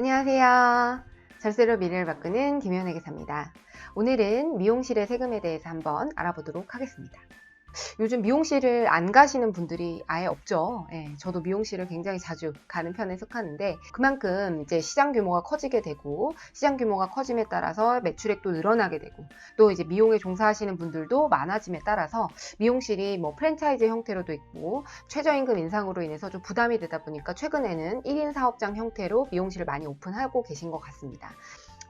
안녕하세요. 절세로 미래를 바꾸는 김현애 기사입니다. 오늘은 미용실의 세금에 대해서 한번 알아보도록 하겠습니다. 요즘 미용실을 안 가시는 분들이 아예 없죠. 예, 저도 미용실을 굉장히 자주 가는 편에 속하는데 그만큼 이제 시장 규모가 커지게 되고 시장 규모가 커짐에 따라서 매출액도 늘어나게 되고 또 이제 미용에 종사하시는 분들도 많아짐에 따라서 미용실이 뭐 프랜차이즈 형태로도 있고 최저임금 인상으로 인해서 좀 부담이 되다 보니까 최근에는 1인 사업장 형태로 미용실을 많이 오픈하고 계신 것 같습니다.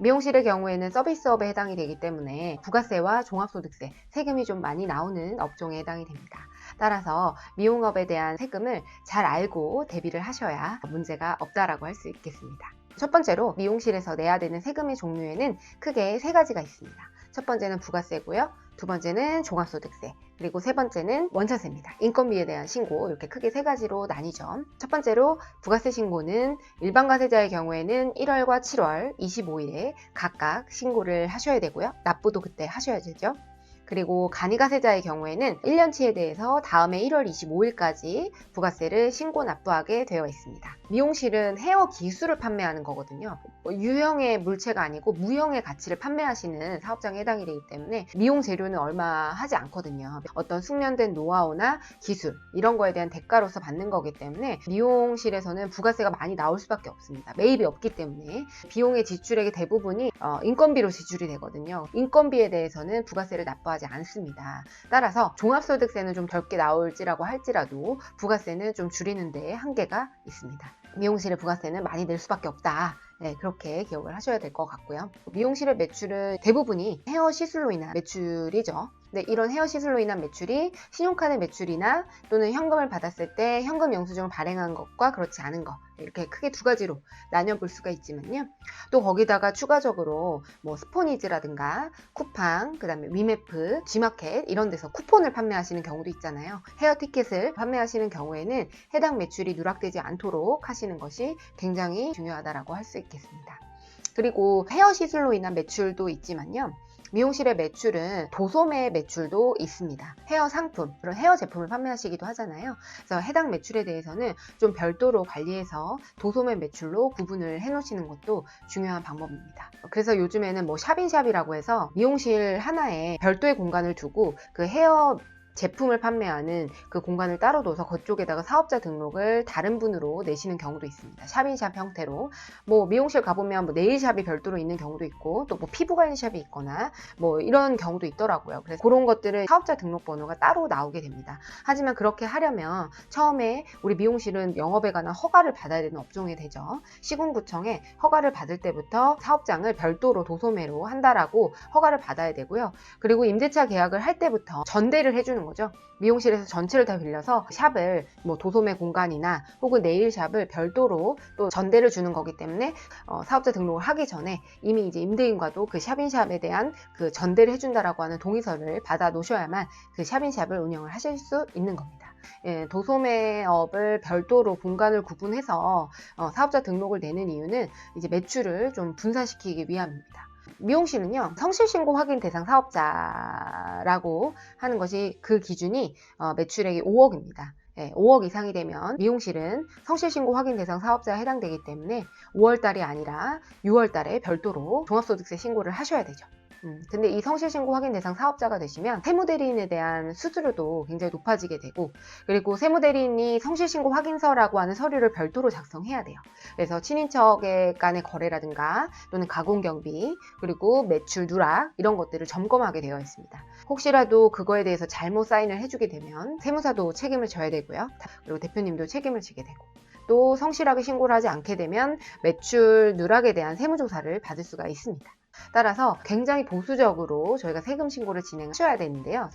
미용실의 경우에는 서비스업에 해당이 되기 때문에 부가세와 종합소득세, 세금이 좀 많이 나오는 업종에 해당이 됩니다. 따라서 미용업에 대한 세금을 잘 알고 대비를 하셔야 문제가 없다라고 할 수 있겠습니다. 첫 번째로 미용실에서 내야 되는 세금의 종류에는 크게 세 가지가 있습니다. 첫 번째는 부가세고요. 두 번째는 종합소득세, 그리고 세 번째는 원차세입니다. 인건비에 대한 신고 이렇게 크게 세 가지로 나뉘죠. 첫 번째로 부가세 신고는 일반 과세자의 경우에는 1월과 7월 25일에 각각 신고를 하셔야 되고요. 납부도 그때 하셔야 되죠. 그리고 간이가세자의 경우에는 1년치에 대해서 다음해 1월 25일까지 부가세를 신고 납부하게 되어 있습니다. 미용실은 헤어 기술을 판매하는 거거든요. 뭐 유형의 물체가 아니고 무형의 가치를 판매하시는 사업장에 해당이 되기 때문에 미용 재료는 얼마 하지 않거든요. 어떤 숙련된 노하우나 기술 이런 거에 대한 대가로서 받는 거기 때문에 미용실에서는 부가세가 많이 나올 수밖에 없습니다. 매입이 없기 때문에 비용의 지출액의 대부분이 어, 인건비로 지출이 되거든요. 인건비에 대해서는 부가세를 납부하지 않습니다. 따라서 종합소득세는 좀 적게 나올지라고 할지라도 부가세는 좀 줄이는데 한계가 있습니다. 미용실의 부가세는 많이 낼 수밖에 없다. 네, 그렇게 기억을 하셔야 될 것 같고요. 미용실의 매출은 대부분이 헤어 시술로 인한 매출이죠. 네, 이런 헤어 시술로 인한 매출이 신용카드 매출이나 또는 현금을 받았을 때 현금 영수증을 발행한 것과 그렇지 않은 것 이렇게 크게 두 가지로 나뉘어 볼 수가 있지만요. 또 거기다가 추가적으로 뭐 스포니즈라든가 쿠팡, 그다음에 위메프, G마켓 이런 데서 쿠폰을 판매하시는 경우도 있잖아요. 헤어 티켓을 판매하시는 경우에는 해당 매출이 누락되지 않도록 하시는 것이 굉장히 중요하다라고 할 수 있겠습니다. 그리고 헤어 시술로 인한 매출도 있지만요. 미용실의 매출은 도소매 매출도 있습니다. 헤어 상품, 그런 헤어 제품을 판매하시기도 하잖아요. 그래서 해당 매출에 대해서는 좀 별도로 관리해서 도소매 매출로 구분을 해 놓으시는 것도 중요한 방법입니다. 그래서 요즘에는 뭐 샵인샵이라고 해서 미용실 하나에 별도의 공간을 두고 그 헤어 제품을 판매하는 그 공간을 따로 둬서 그쪽에다가 사업자 등록을 다른 분으로 내시는 경우도 있습니다. 샵인샵 형태로. 뭐 미용실 가보면 뭐 네일샵이 별도로 있는 경우도 있고 또 뭐 피부관리샵이 있거나 뭐 이런 경우도 있더라고요. 그래서 그런 것들은 사업자 등록번호가 따로 나오게 됩니다. 하지만 그렇게 하려면 처음에 우리 미용실은 영업에 관한 허가를 받아야 되는 업종이 되죠. 시군구청에 허가를 받을 때부터 사업장을 별도로 도소매로 한다라고 허가를 받아야 되고요. 그리고 임대차 계약을 할 때부터 전대를 해주는 거죠. 미용실에서 전체를 다 빌려서 샵을 뭐 도소매 공간이나 혹은 네일샵을 별도로 또 전대를 주는 거기 때문에 어, 사업자 등록을 하기 전에 이미 이제 임대인과도 그 샵인샵에 대한 그 전대를 해준다라고 하는 동의서를 받아 놓으셔야만 그 샵인샵을 운영을 하실 수 있는 겁니다. 예, 도소매업을 별도로 공간을 구분해서 어, 사업자 등록을 내는 이유는 이제 매출을 좀 분산시키기 위함입니다. 미용실은요 성실신고 확인 대상 사업자라고 하는 것이 그 기준이 어, 매출액이 5억입니다. 네, 5억 이상이 되면 미용실은 성실신고 확인 대상 사업자에 해당되기 때문에 5월달이 아니라 6월달에 별도로 종합소득세 신고를 하셔야 되죠. 음, 근데 이 성실신고 확인 대상 사업자가 되시면 세무대리인에 대한 수수료도 굉장히 높아지게 되고 그리고 세무대리인이 성실신고 확인서라고 하는 서류를 별도로 작성해야 돼요. 그래서 친인척의 간의 거래라든가 또는 가공 경비 그리고 매출 누락 이런 것들을 점검하게 되어 있습니다. 혹시라도 그거에 대해서 잘못 사인을 해주게 되면 세무사도 책임을 져야 되고요. 그리고 대표님도 책임을 지게 되고 또 성실하게 신고를 하지 않게 되면 매출 누락에 대한 세무조사를 받을 수가 있습니다. 따라서 굉장히 보수적으로 저희가 세금 신고를 진행하셔야 되는데요.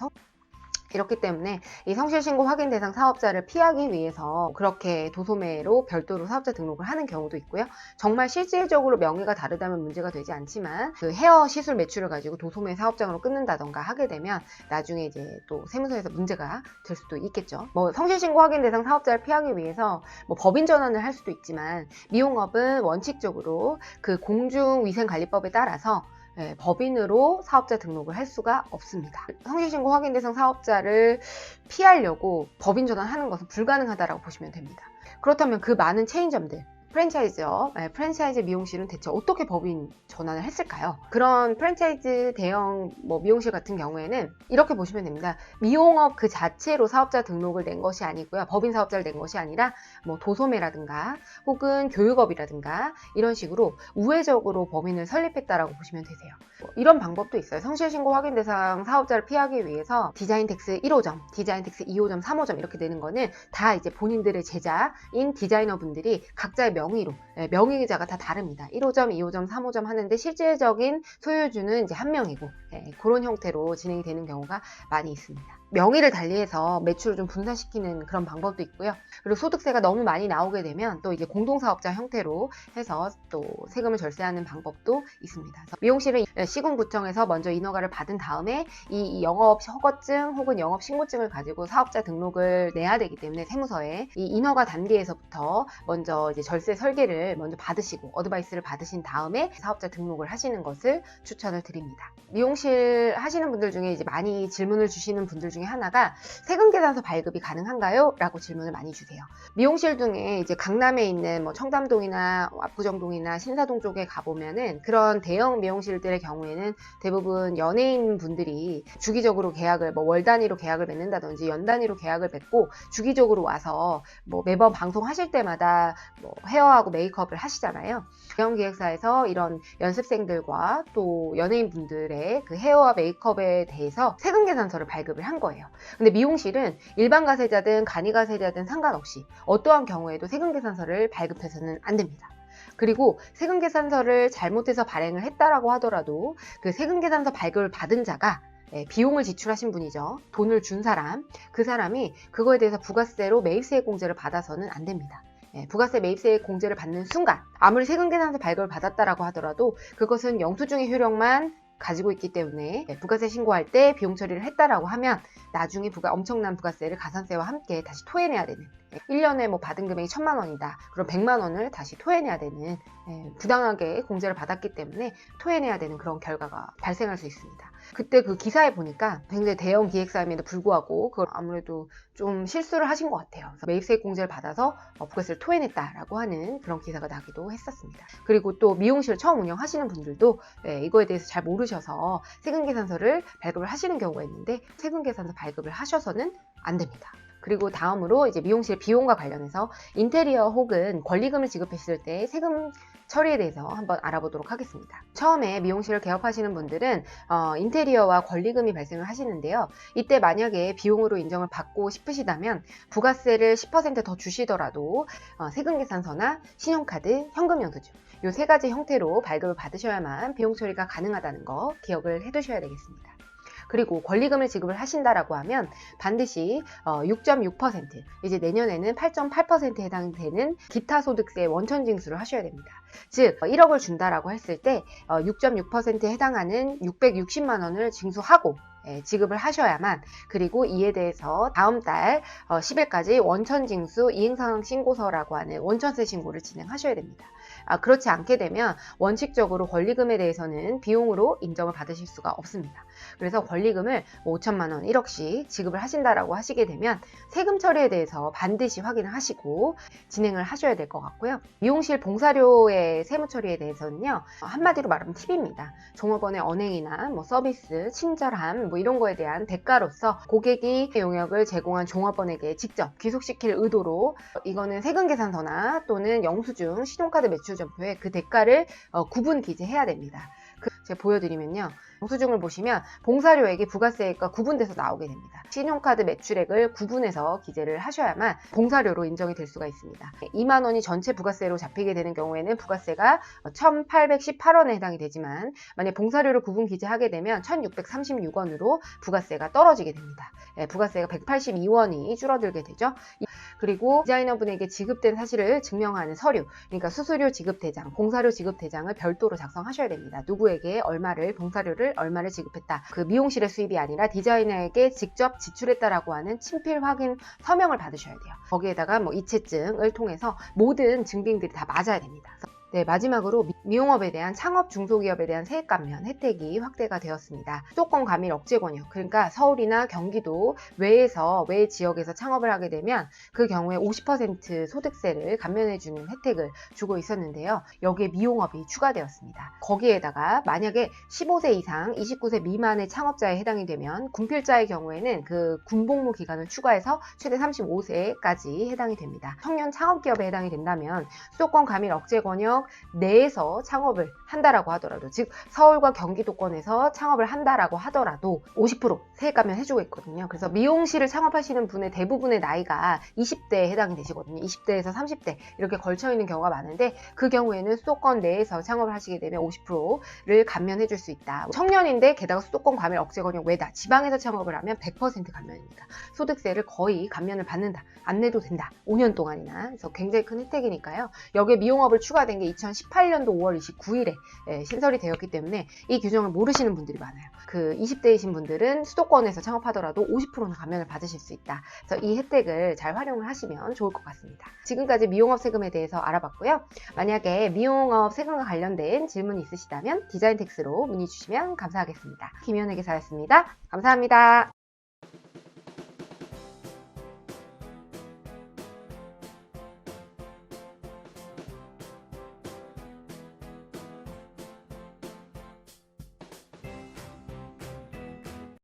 성- 이렇기 때문에 이 성실신고 확인 대상 사업자를 피하기 위해서 그렇게 도소매로 별도로 사업자 등록을 하는 경우도 있고요. 정말 실질적으로 명의가 다르다면 문제가 되지 않지만 그 헤어 시술 매출을 가지고 도소매 사업장으로 끊는다던가 하게 되면 나중에 이제 또 세무서에서 문제가 될 수도 있겠죠. 뭐 성실신고 확인 대상 사업자를 피하기 위해서 뭐 법인 전환을 할 수도 있지만 미용업은 원칙적으로 그 공중위생관리법에 따라서 예, 법인으로 사업자 등록을 할 수가 없습니다. 성실신고 확인 대상 사업자를 피하려고 법인 전환하는 것은 불가능하다고 보시면 됩니다. 그렇다면 그 많은 체인점들, 프랜차이즈업, 네, 프랜차이즈 미용실은 대체 어떻게 법인 전환을 했을까요? 그런 프랜차이즈 대형 뭐 미용실 같은 경우에는 이렇게 보시면 됩니다. 미용업 그 자체로 사업자 등록을 낸 것이 아니고요. 법인 사업자를 낸 것이 아니라 뭐 도소매라든가 혹은 교육업이라든가 이런 식으로 우회적으로 법인을 설립했다라고 보시면 되세요. 뭐 이런 방법도 있어요. 성실신고 확인 대상 사업자를 피하기 위해서 디자인 텍스 1호점, 디자인 텍스 2호점, 3호점 이렇게 되는 거는 다 이제 본인들의 제자인 디자이너 분들이 각자의 명 의로 예, 명의자가 다 다릅니다. 1호점, 2호점, 3호점 하는데 실질적인 소유주는 이제 한 명이고 예, 그런 형태로 진행이 되는 경우가 많이 있습니다. 명의를 달리해서 매출을 좀 분산시키는 그런 방법도 있고요. 그리고 소득세가 너무 많이 나오게 되면 또 이제 공동사업자 형태로 해서 또 세금을 절세하는 방법도 있습니다. 미용실은 시군구청에서 먼저 인허가를 받은 다음에 이 영업 허가증 혹은 영업 신고증을 가지고 사업자 등록을 내야 되기 때문에 세무서에 이 인허가 단계에서부터 먼저 이제 절세 설계를 먼저 받으시고 어드바이스를 받으신 다음에 사업자 등록을 하시는 것을 추천을 드립니다. 미용실 하시는 분들 중에 이제 많이 질문을 주시는 분들 중에 하나가 세금 계산서 발급이 가능한가요? 라고 질문을 많이 주세요. 미용실 중에 이제 강남에 있는 뭐 청담동이나 압구정동이나 신사동 쪽에 가보면은 그런 대형 미용실들의 경우에는 대부분 연예인 분들이 주기적으로 계약을 뭐 월 단위로 계약을 맺는다든지 연 단위로 계약을 맺고 주기적으로 와서 뭐 매번 방송하실 때마다 뭐 헤어하고 메이크업을 하시잖아요. 대형 기획사에서 이런 연습생들과 또 연예인 분들의 그 헤어와 메이크업에 대해서 세금 계산서를 발급을 한 거예요. 근데 미용실은 일반 가세자든 간이 가세자든 상관없이 어떠한 경우에도 세금 계산서를 발급해서는 안 됩니다. 그리고 세금 계산서를 잘못해서 발행을 했다라고 하더라도 그 세금 계산서 발급을 받은 자가 예, 비용을 지출하신 분이죠. 돈을 준 사람, 그 사람이 그거에 대해서 부가세로 매입세 공제를 받아서는 안 됩니다. 예, 부가세 매입세 공제를 받는 순간 아무리 세금 계산서 발급을 받았다라고 하더라도 그것은 영수증의 효력만 가지고 있기 때문에 예, 부가세 신고할 때 비용 처리를 했다라고 하면 나중에 부가 엄청난 부가세를 가산세와 함께 다시 토해내야 되는 1년에 뭐 받은 금액이 천만 원이다. 그럼 100만 원을 다시 토해내야 되는 예, 부당하게 공제를 받았기 때문에 토해내야 되는 그런 결과가 발생할 수 있습니다. 그때 그 기사에 보니까 굉장히 대형 기획사임에도 불구하고 그걸 아무래도 좀 실수를 하신 것 같아요. 매입세액 공제를 받아서 어, 부가세를 토해냈다라고 하는 그런 기사가 나기도 했었습니다. 그리고 또 미용실 처음 운영하시는 분들도 예, 이거에 대해서 잘 모르셔서 세금 계산서를 발급을 하시는 경우가 있는데 세금 계산서 발급을 하셔서는 안 됩니다. 그리고 다음으로 이제 미용실 비용과 관련해서 인테리어 혹은 권리금을 지급했을 때 세금 처리에 대해서 한번 알아보도록 하겠습니다. 처음에 미용실을 개업하시는 분들은 어, 인테리어와 권리금이 발생을 하시는데요. 이때 만약에 비용으로 인정을 받고 싶으시다면 부가세를 10%더 주시더라도 어, 세금 계산서나 신용카드, 현금 영수증 이 세 가지 형태로 발급을 받으셔야만 비용 처리가 가능하다는 거 기억을 해두셔야 되겠습니다. 그리고 권리금을 지급을 하신다라고 하면 반드시 6.6% 이제 내년에는 8.8%에 해당되는 기타 소득세 원천 징수를 하셔야 됩니다. 즉 1억을 준다라고 했을 때 6.6%에 해당하는 660만 원을 징수하고 예, 지급을 하셔야만 그리고 이에 대해서 다음 달 10일까지 원천징수 이행상황 신고서라고 하는 원천세 신고를 진행하셔야 됩니다. 아, 그렇지 않게 되면 원칙적으로 권리금에 대해서는 비용으로 인정을 받으실 수가 없습니다. 그래서 권리금을 5천만 뭐 원, 1억씩 지급을 하신다라고 하시게 되면 세금 처리에 대해서 반드시 확인을 하시고 진행을 하셔야 될 것 같고요. 미용실 봉사료의 세무 처리에 대해서는요. 한마디로 말하면 팁입니다. 종업원의 언행이나 뭐 서비스, 친절함 뭐 이런 거에 대한 대가로서 고객이 용역을 제공한 종업원에게 직접 귀속시킬 의도로 이거는 세금 계산서나 또는 영수증, 신용카드 매출 점표에 그 대가를 어, 구분 기재해야 됩니다. 그 제가 보여드리면요. 영수증을 보시면 봉사료액이 부가세액과 구분돼서 나오게 됩니다. 신용카드 매출액을 구분해서 기재를 하셔야만 봉사료로 인정이 될 수가 있습니다. 2만 원이 전체 부가세로 잡히게 되는 경우에는 부가세가 1,818원에 해당이 되지만 만약 봉사료를 구분 기재하게 되면 1,636원으로 부가세가 떨어지게 됩니다. 예, 부가세가 182원이 줄어들게 되죠. 그리고 디자이너분에게 지급된 사실을 증명하는 서류, 그러니까 수수료 지급 대장, 봉사료 지급 대장을 별도로 작성하셔야 됩니다. 누구에게 얼마를 봉사료를 얼마를 지급했다. 그 미용실의 수입이 아니라 디자이너에게 직접 지출했다라고 하는 친필 확인 서명을 받으셔야 돼요. 거기에다가 뭐 이체증을 통해서 모든 증빙들이 다 맞아야 됩니다. 네, 마지막으로 미- 미용업에 대한 창업 중소기업에 대한 세액 감면 혜택이 확대가 되었습니다. 수도권 과밀 억제 권역, 그러니까 서울이나 경기도 외에서 외 지역에서 창업을 하게 되면 그 경우에 50% 소득세를 감면해주는 혜택을 주고 있었는데요. 여기에 미용업이 추가되었습니다. 거기에다가 만약에 15세 이상 29세 미만의 창업자에 해당이 되면 군필자의 경우에는 그 군복무 기간을 추가해서 최대 35세까지 해당이 됩니다. 청년 창업기업에 해당이 된다면 수도권 과밀 억제 권역 내에서 창업을 한다라고 하더라도 즉 서울과 경기도권에서 창업을 한다라고 하더라도 50% 세액 감면 해주고 있거든요. 그래서 미용실을 창업하시는 분의 대부분의 나이가 20대에 해당이 되시거든요. 20대에서 30대 이렇게 걸쳐 있는 경우가 많은데 그 경우에는 수도권 내에서 창업을 하시게 되면 50%를 감면해 줄 수 있다. 청년인데 게다가 수도권 과밀 억제 권역 외다. 지방에서 창업을 하면 100% 감면입니다. 소득세를 거의 감면을 받는다. 안 내도 된다. 5년 동안이나. 그래서 굉장히 큰 혜택이니까요. 여기에 미용업을 추가된 게 2018년도 5월 29일에 신설이 되었기 때문에 이 규정을 모르시는 분들이 많아요. 그 20대이신 분들은 수도권에서 창업하더라도 50%는 감면을 받으실 수 있다. 그래서 이 혜택을 잘 활용을 하시면 좋을 것 같습니다. 지금까지 미용업 세금에 대해서 알아봤고요. 만약에 미용업 세금과 관련된 질문이 있으시다면 디자인 텍스로 문의 주시면 감사하겠습니다. 김현의 기사였습니다. 감사합니다.